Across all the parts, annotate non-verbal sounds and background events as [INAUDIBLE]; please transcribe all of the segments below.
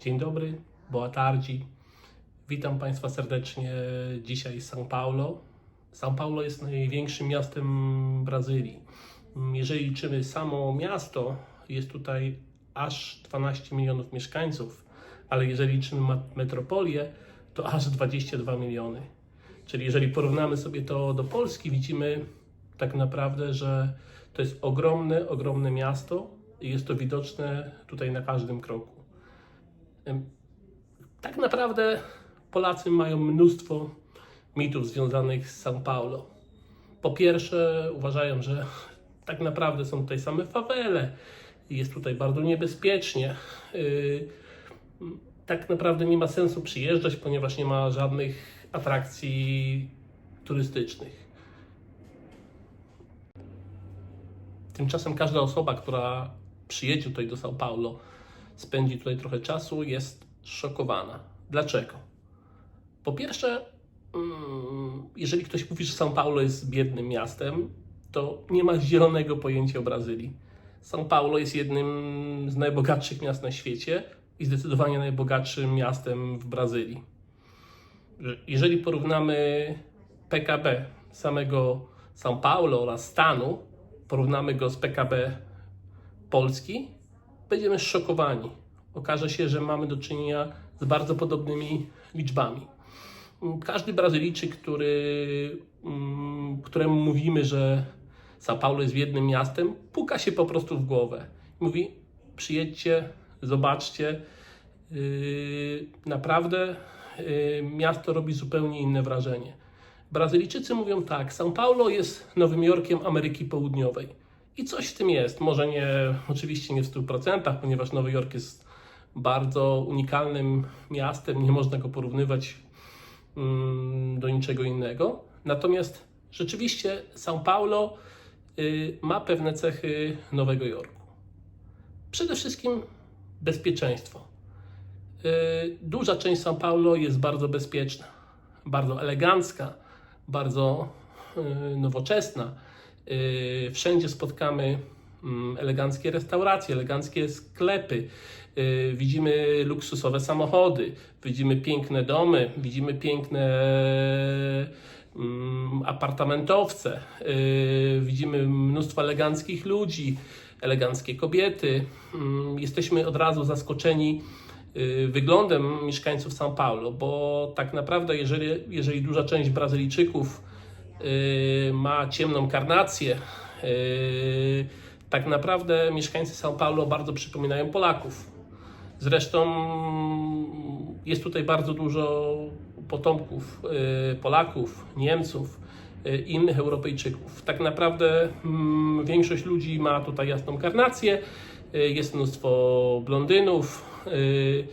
Dzień dobry, boa tarde. Witam Państwa serdecznie dzisiaj z São Paulo. São Paulo jest największym miastem Brazylii. Jeżeli liczymy samo miasto, jest tutaj aż 12 milionów mieszkańców, ale jeżeli liczymy metropolię, to aż 22 miliony. Czyli jeżeli porównamy sobie to do Polski, widzimy tak naprawdę, że to jest ogromne, ogromne miasto i jest to widoczne tutaj na każdym kroku. Tak naprawdę Polacy mają mnóstwo mitów związanych z São Paulo. Po pierwsze, uważają, że tak naprawdę są tutaj same fawele, jest tutaj bardzo niebezpiecznie. Yy, Tak naprawdę nie ma sensu przyjeżdżać, ponieważ nie ma żadnych atrakcji turystycznych. Tymczasem każda osoba, która przyjedzie tutaj do São Paulo, spędzi tutaj trochę czasu, jest szokowana. Dlaczego? Po pierwsze, mm, jeżeli ktoś mówi, że São Paulo jest biednym miastem, to nie ma zielonego pojęcia o Brazylii. São Paulo jest jednym z najbogatszych miast na świecie i zdecydowanie najbogatszym miastem w Brazylii. Że Jeżeli porównamy PKB samego São Paulo oraz stanu, porównamy go z PKB Polski, będziemy szokowani. Okaże się, że mamy do czynienia z bardzo podobnymi liczbami. Każdy Brazylijczyk, który, mm, któremu mówimy, że São Paulo jest jednym miastem, puka się po prostu w głowę. Mówi: przyjedźcie, zobaczcie. Yy, naprawdę yy, miasto robi zupełnie inne wrażenie. Brazylijczycy mówią tak: São Paulo jest Nowym Jorkiem Ameryki Południowej. I coś w tym jest. Może nie, oczywiście nie w 100%, ponieważ Nowy Jork jest bardzo unikalnym miastem, nie można go porównywać mm, do niczego innego. Natomiast rzeczywiście São Paulo y, ma pewne cechy Nowego Jorku. Przede wszystkim bezpieczeństwo. Y, Duża część São Paulo jest bardzo bezpieczna, bardzo elegancka, bardzo y, nowoczesna. Y, Wszędzie spotkamy mm, eleganckie restauracje, eleganckie sklepy. Y, Widzimy luksusowe samochody, widzimy piękne domy, widzimy piękne mm, apartamentowce, y, widzimy mnóstwo eleganckich ludzi, eleganckie kobiety. Mm, Jesteśmy od razu zaskoczeni wyglądem mieszkańców São Paulo, bo tak naprawdę, jeżeli, jeżeli duża część Brazylijczyków ma ciemną karnację, y, tak naprawdę mieszkańcy São Paulo bardzo przypominają Polaków. Zresztą jest tutaj bardzo dużo potomków y, Polaków, Niemców, y, innych Europejczyków. Tak naprawdę mm, większość ludzi ma tutaj jasną karnację, y, jest mnóstwo blondynów. y,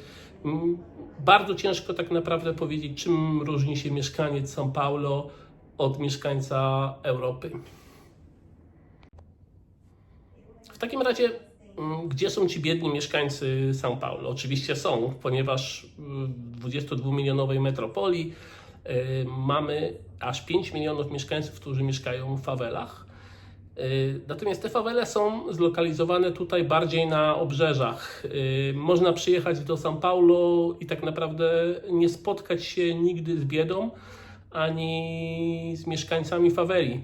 mm, Bardzo ciężko tak naprawdę powiedzieć, czym różni się mieszkaniec São Paulo od mieszkańca Europy. W takim razie, mm, gdzie są ci biedni mieszkańcy São Paulo? Oczywiście są, ponieważ w 22-milionowej metropolii y, mamy aż 5 milionów mieszkańców, którzy mieszkają w fawelach. Y, Natomiast te fawele są zlokalizowane tutaj bardziej na obrzeżach. Y, Można przyjechać do São Paulo i tak naprawdę nie spotkać się nigdy z biedą ani z mieszkańcami faweli,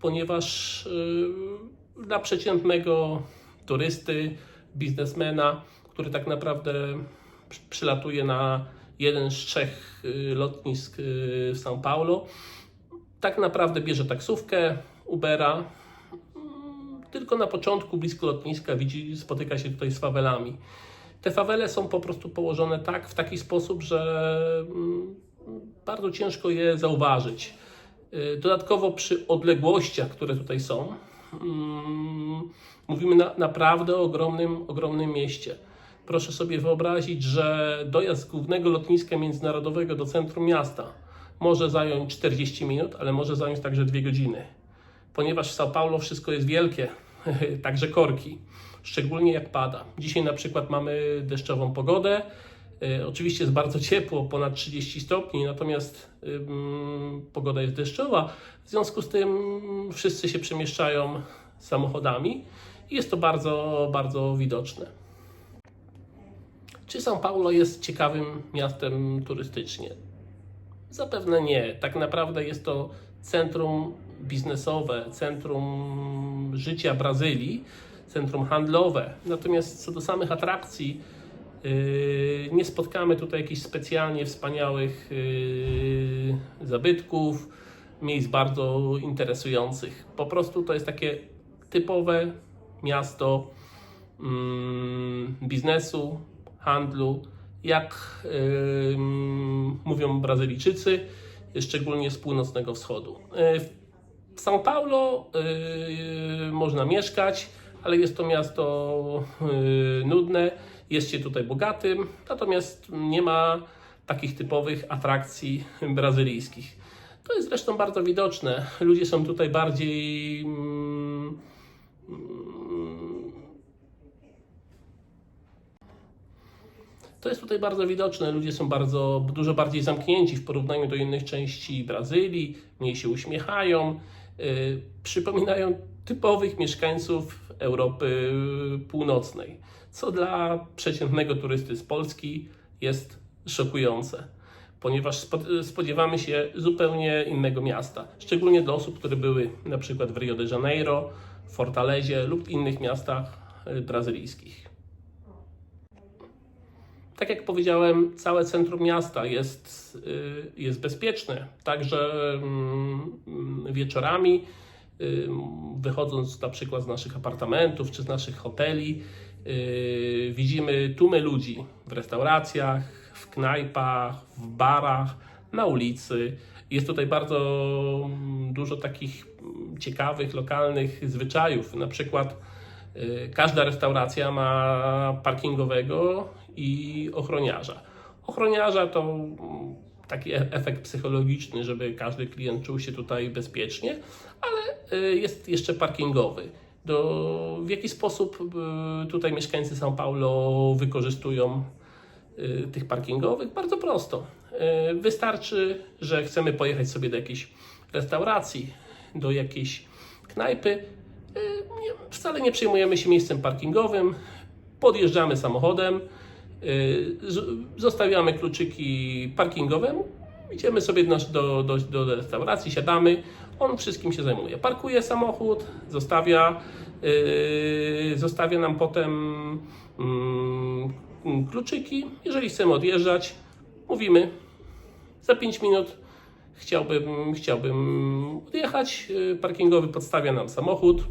ponieważ y, dla przeciętnego turysty, biznesmena, który tak naprawdę przy- przylatuje na jeden z trzech y, lotnisk y, w São Paulo, tak naprawdę bierze taksówkę, Ubera. Mm, Tylko na początku, blisko lotniska, widzi, spotyka się tutaj z fawelami. Te fawele są po prostu położone tak, w taki sposób, że mm, bardzo ciężko je zauważyć. Y, Dodatkowo przy odległościach, które tutaj są, mm, mówimy na, naprawdę o ogromnym, ogromnym mieście. Proszę sobie wyobrazić, że dojazd z głównego lotniska międzynarodowego do centrum miasta może zająć 40 minut, ale może zająć także 2 godziny. Ponieważ w São Paulo wszystko jest wielkie, [LAUGHS] także korki, szczególnie jak pada. Dzisiaj na przykład mamy deszczową pogodę, Oczywiście jest bardzo ciepło, ponad 30 stopni, natomiast pogoda jest deszczowa. W związku z tym wszyscy się przemieszczają samochodami i jest to bardzo, bardzo widoczne. Czy São Paulo jest ciekawym miastem turystycznie? Zapewne nie. Tak naprawdę jest to centrum biznesowe, centrum życia Brazylii, centrum handlowe. Natomiast co do samych atrakcji, nie spotkamy tutaj jakichś specjalnie wspaniałych yy, zabytków, miejsc bardzo interesujących. Po prostu to jest takie typowe miasto mm, biznesu, handlu, jak ym, mówią Brazylijczycy, szczególnie z północnego wschodu. W São Paulo można mieszkać, ale jest to miasto nudne, jest się tutaj bogatym, natomiast nie ma takich typowych atrakcji brazylijskich. To jest zresztą bardzo widoczne. Ludzie są tutaj bardziej mm, To jest tutaj bardzo widoczne. Ludzie są bardzo, dużo bardziej zamknięci w porównaniu do innych części Brazylii, mniej się uśmiechają, przypominają typowych mieszkańców Europy Północnej, co dla przeciętnego turysty z Polski jest szokujące, ponieważ spo- spodziewamy się zupełnie innego miasta, szczególnie dla osób, które były na przykład w Rio de Janeiro, Fortalezie lub innych miastach yy, brazylijskich. Tak jak powiedziałem, całe centrum miasta jest, y, jest bezpieczne. Także mm, wieczorami, y, wychodząc na przykład z naszych apartamentów czy z naszych hoteli, y, widzimy tłumy ludzi w restauracjach, w knajpach, w barach, na ulicy. Jest tutaj bardzo mm, dużo takich mm, ciekawych, lokalnych zwyczajów. Na przykład y, każda restauracja ma parkingowego i ochroniarza. Ochroniarza to mm, taki e- efekt psychologiczny, żeby każdy klient czuł się tutaj bezpiecznie, ale y, jest jeszcze parkingowy. Do, w jaki sposób y, tutaj mieszkańcy São Paulo wykorzystują tych parkingowych? Bardzo prosto. Wystarczy, że chcemy pojechać sobie do jakiejś restauracji, do jakiejś knajpy. Wcale nie przejmujemy się miejscem parkingowym, podjeżdżamy samochodem, zostawiamy kluczyki parkingowemu, idziemy sobie do, do, do, restauracji, siadamy, on wszystkim się zajmuje. Parkuje samochód, zostawia, y, zostawia nam potem mm, kluczyki. Jeżeli chcemy odjeżdżać, mówimy za 5 minut chciałbym, chciałbym odjechać. Y, Parkingowy podstawia nam samochód,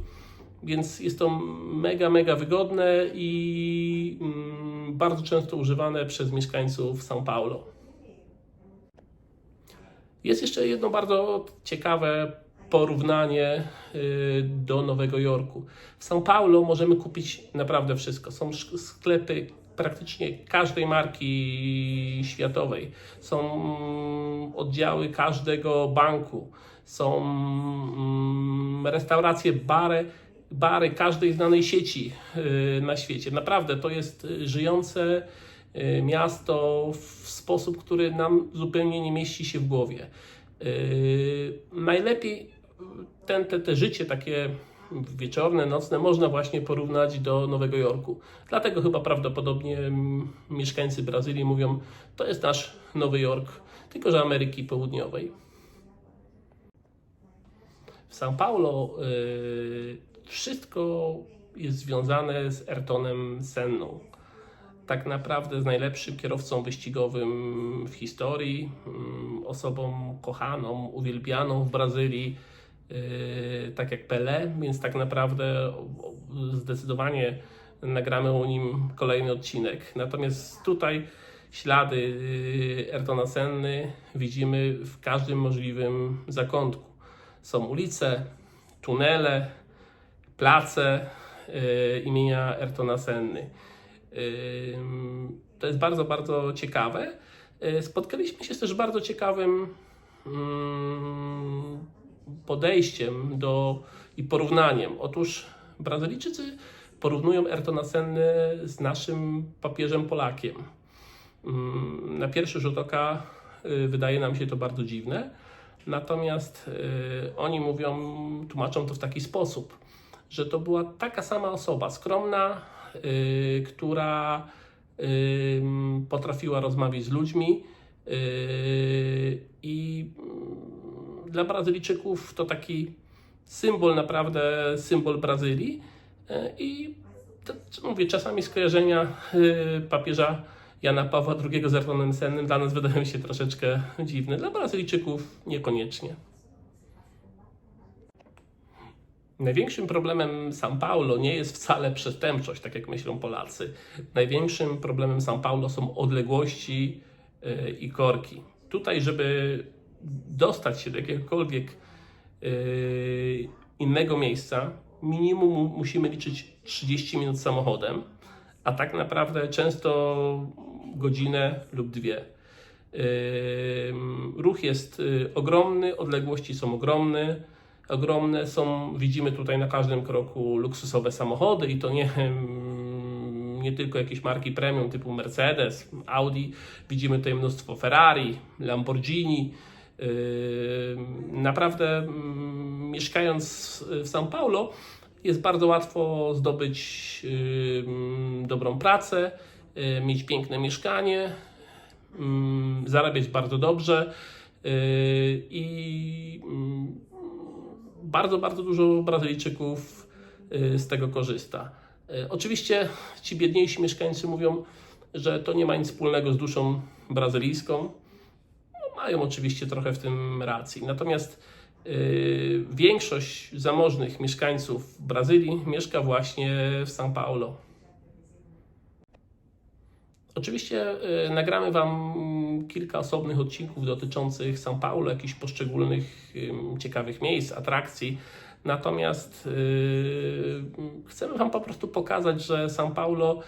więc jest to mega, mega wygodne i mm, bardzo często używane przez mieszkańców São Paulo. Jest jeszcze jedno bardzo ciekawe porównanie y, do Nowego Jorku. W São Paulo możemy kupić naprawdę wszystko. Są sklepy praktycznie każdej marki światowej. Są mm, oddziały każdego banku. Są mm, restauracje, bary, bary każdej znanej sieci y, na świecie. Naprawdę to jest y, żyjące y, miasto w sposób, który nam zupełnie nie mieści się w głowie. Najlepiej ten, te, te życie takie wieczorne, nocne można właśnie porównać do Nowego Jorku. Dlatego chyba prawdopodobnie mm, mieszkańcy Brazylii mówią, to jest nasz Nowy Jork, tylko że Ameryki Południowej. W São Paulo wszystko jest związane z Ayrtonem Senną. Tak naprawdę jest najlepszym kierowcą wyścigowym w historii, mm, osobą kochaną, uwielbianą w Brazylii, y, tak jak Pelé, więc tak naprawdę zdecydowanie nagramy o nim kolejny odcinek. Natomiast tutaj ślady y, Ayrtona Senny widzimy w każdym możliwym zakątku. Są ulice, tunele, place y, imienia Ayrtona Senny. Ym, To jest bardzo, bardzo ciekawe. Y, Spotkaliśmy się z też bardzo ciekawym mm, podejściem do, i porównaniem. Otóż Brazylijczycy porównują Ayrtona Senny z naszym papieżem Polakiem. Mm, Na pierwszy rzut oka y, wydaje nam się to bardzo dziwne, natomiast y, oni mówią, tłumaczą to w taki sposób, że to była taka sama osoba, skromna, y, która ym, potrafiła rozmawiać z ludźmi yy, i mm, dla Brazylijczyków to taki symbol, naprawdę symbol Brazylii Yy, i to, mówię, czasami skojarzenia yy, papieża Jana Pawła II z Ayrtonem Sennym dla nas wydają się troszeczkę dziwne, dla Brazylijczyków niekoniecznie. Największym problemem São Paulo nie jest wcale przestępczość, tak jak myślą Polacy. Największym problemem São Paulo są odległości yy, i korki. Tutaj, żeby dostać się do jakiegokolwiek yy, innego miejsca, minimum mu- musimy liczyć 30 minut samochodem, a tak naprawdę często godzinę lub dwie. Ym, Ruch jest y, ogromny, odległości są ogromne. Ogromne są, widzimy tutaj na każdym kroku luksusowe samochody i to nie, ym, nie tylko jakieś marki premium typu Mercedes, Audi. Widzimy tutaj mnóstwo Ferrari, Lamborghini. Ym, Naprawdę ym, mieszkając w São Paulo jest bardzo łatwo zdobyć ym, dobrą pracę, y, mieć piękne mieszkanie, mm, zarabiać bardzo dobrze yy, i mm, bardzo, bardzo dużo Brazylijczyków yy, z tego korzysta. Yy, Oczywiście ci biedniejsi mieszkańcy mówią, że to nie ma nic wspólnego z duszą brazylijską. No, mają oczywiście trochę w tym racji. Natomiast yy, większość zamożnych mieszkańców Brazylii mieszka właśnie w São Paulo. Oczywiście y, nagramy Wam kilka osobnych odcinków dotyczących São Paulo, jakichś poszczególnych ciekawych miejsc, atrakcji. Natomiast y, chcemy Wam po prostu pokazać, że São Paulo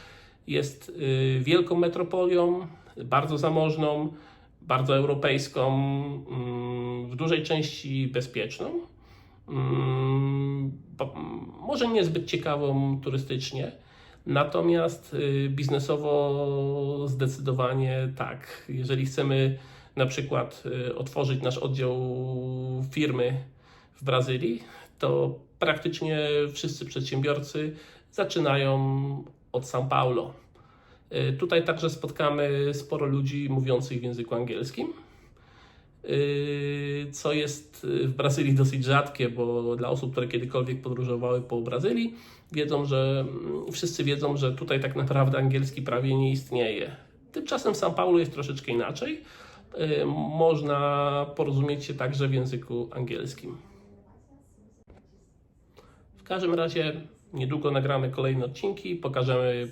jest y, wielką metropolią, bardzo zamożną, bardzo europejską, ym, w dużej części bezpieczną. Mm, może niezbyt ciekawą turystycznie, natomiast y, biznesowo zdecydowanie tak. Jeżeli chcemy na przykład y, otworzyć nasz oddział firmy w Brazylii, to praktycznie wszyscy przedsiębiorcy zaczynają od São Paulo. Y, Tutaj także spotkamy sporo ludzi mówiących w języku angielskim. Yy, co jest yy, w Brazylii dosyć rzadkie, bo dla osób, które kiedykolwiek podróżowały po Brazylii, wiedzą, że mm, wszyscy wiedzą, że tutaj tak naprawdę angielski prawie nie istnieje. Tymczasem w São Paulo jest troszeczkę inaczej. Yy, Można porozumieć się także w języku angielskim. W każdym razie niedługo nagramy kolejne odcinki, pokażemy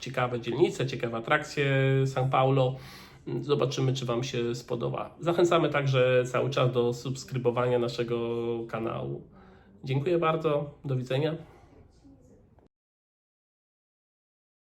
ciekawe dzielnice, ciekawe atrakcje São Paulo. Zobaczymy, czy Wam się spodoba. Zachęcamy także cały czas do subskrybowania naszego kanału. Dziękuję bardzo. Do widzenia.